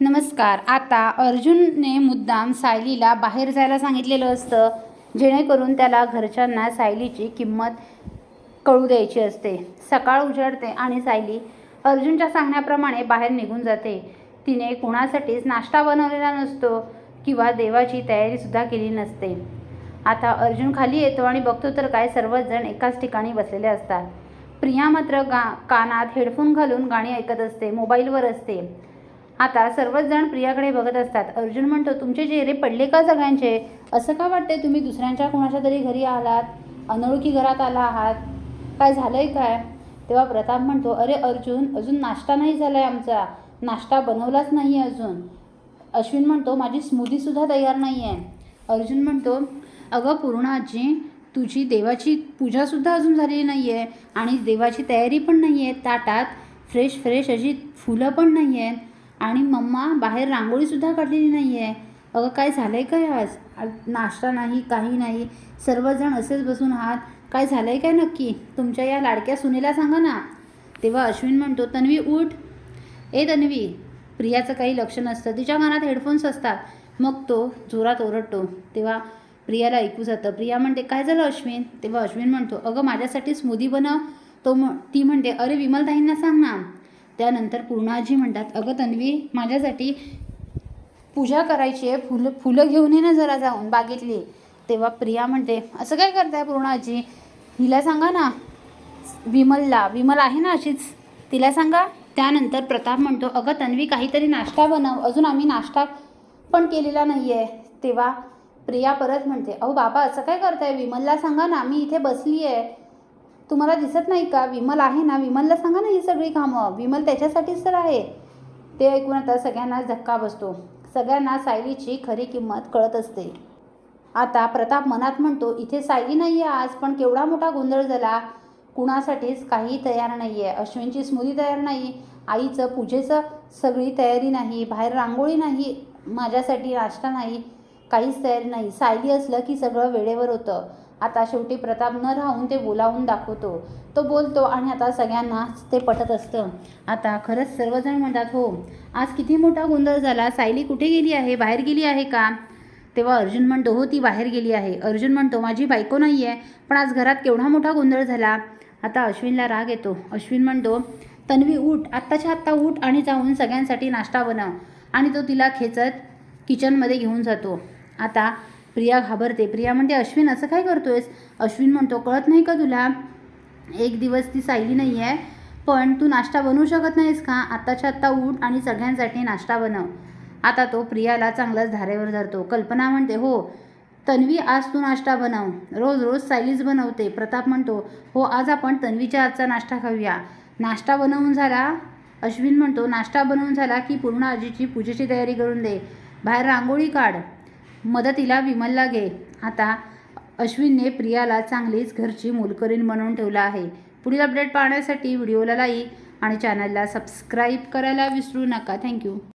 नमस्कार. आता अर्जुनने मुद्दाम सायलीला बाहेर जायला सांगितलेलं असतं. जेणेकरून त्याला घरच्यांना सायलीची किंमत कळू द्यायची असते. सकाळ उजाडते आणि सायली अर्जुनच्या सांगण्याप्रमाणे बाहेर निघून जाते. तिने कुणासाठीच नाश्ता बनवलेला नसतो किंवा देवाची तयारीसुद्धा केली नसते. आता अर्जुन खाली येतो आणि बघतो तर काय सर्वच जण एकाच ठिकाणी बसलेले असतात. प्रिया मात्र गा कानात हेडफोन घालून गाणी ऐकत असते मोबाईलवर असते. आता सर्वच जण प्रियाकडे बघत असतात. अर्जुन म्हणतो तुमचे चेहरे पडले का सगळ्यांचे? असं का वाटते तुम्ही दुसऱ्यांच्या कोणाच्या तरी घरी आलात? अनोळखी घरात आला आहात? काय झालंय काय? तेव्हा प्रताप म्हणतो अरे अर्जुन अजून नाश्ता नाही झाला आहे आमचा. नाश्ता बनवलाच नाही अजून. अश्विन म्हणतो माझी स्मूदीसुद्धा तयार नाही आहे अर्जुन म्हणतो अगं पूर्णाजी तुझी देवाची पूजासुद्धा अजून झालेली नाही आहे आणि देवाची तयारी पण नाही आहे ताटात फ्रेश फ्रेश अशी फुलं पण नाही आहेत आणि मम्मा बाहेर रांगोळीसुद्धा काढलेली नाही आहे अगं काय झालं आहे काय आज? आज नाश्ता नाही काही नाही. सर्वजण असेच बसून आहात. काय झालं आहे काय नक्की? तुमच्या या लाडक्या सुनेला सांगा ना. तेव्हा अश्विन म्हणतो तन्वी उठ. ए तन्वी प्रियाचं काही लक्ष नसतं. तिच्या कानात हेडफोन्स असतात. मग तो जोरात ओरडतो. तेव्हा प्रियाला ऐकू जातं. प्रिया म्हणते काय झालं अश्विन? तेव्हा अश्विन म्हणतो अगं माझ्यासाठी स्मूदी बनव. तो म ती म्हणते अरे विमलताईंना सांग ना. त्यानंतर पूर्णाजी म्हणतात अगं तन्वी माझ्यासाठी पूजा करायची आहे फुलं फुलं घेऊन ये ना जरा जाऊन बागेतली. तेव्हा प्रिया म्हणते असं काय करताय पूर्णाजी? हिला सांगा ना विमलला विमल आहे ना अशीच? तिला सांगा. त्यानंतर प्रताप म्हणतो अगं तन्वी काहीतरी नाश्ता बनव अजून आम्ही नाश्ता पण केलेला नाही आहे तेव्हा प्रिया परत म्हणते अहो बाबा असं काय करताय? विमलला सांगा ना मी इथे बसली आहे तुम्हाला दिसत नाही का? विमल आहे ना? विमलला सांगा ना ही सगळी कामं. विमल त्याच्यासाठीच तर आहे. ते ऐकून आता सगळ्यांनाच धक्का बसतो. सगळ्यांना सायलीची खरी किंमत कळत असते. आता प्रताप मनात म्हणतो इथे सायली नाही आहे आज पण केवढा मोठा गोंधळ झाला. कुणासाठीच काही तयार नाही आहे अश्विनची स्मृती तयार नाही. आईचं पूजेचं सगळी तयारी नाही. बाहेर रांगोळी नाही. माझ्यासाठी नाश्ता नाही. काहीच तयारी नाही. सायली असलं की सगळं वेळेवर होतं. आता शेवटी प्रताप न राहून ते बोलावून दाखवतो. तो बोलतो आणि आता सगळ्यांनाच ते पटत असतं. आता खरंच सर्वजण म्हणतात हो आज किती मोठा गोंधळ झाला. सायली कुठे गेली आहे? बाहेर गेली आहे का? तेव्हा अर्जुन म्हणतो हो ती बाहेर गेली आहे. अर्जुन म्हणतो माझी बायको नाही आहे पण आज घरात केवढा मोठा गोंधळ झाला. आता अश्विनला राग येतो. अश्विन म्हणतो तन्वी उठ. आत्ताच्या आत्ता उठ आणि जाऊन सगळ्यांसाठी नाश्ता बनव. आणि तो तिला खेचत किचनमध्ये घेऊन जातो. आता प्रिया घाबरते. प्रिया म्हणते अश्विन असं काय करतोयस? अश्विन म्हणतो कळत नाही का तुला? एक दिवस ती सायली नाही आहे पण तू नाश्ता बनवू शकत नाहीस का? आत्ताच्या आत्ता उठ आणि सगळ्यांसाठी नाश्ता बनव. आता तो प्रियाला चांगलाच धारेवर धरतो. कल्पना म्हणते हो तन्वी आज तू नाश्ता बनव. रोज रोज सायलीच बनवते. प्रताप म्हणतो हो आज आपण तन्वीच्या आजचा नाश्ता खाऊया. नाश्ता बनवून झाला? अश्विन म्हणतो नाश्ता बनवून झाला की पूर्ण आजीची पूजेची तयारी करून दे. बाहेर रांगोळी काढ. मदतीला विमलला लागे आता अश्विनने प्रियाला चांगलीच घरची मोलकरीण बनवून ठेवलं आहे. पुढील अपडेट पाहण्यासाठी व्हिडिओला लाईक आणि चॅनलला सबस्क्राईब करायला विसरू नका. थँक्यू.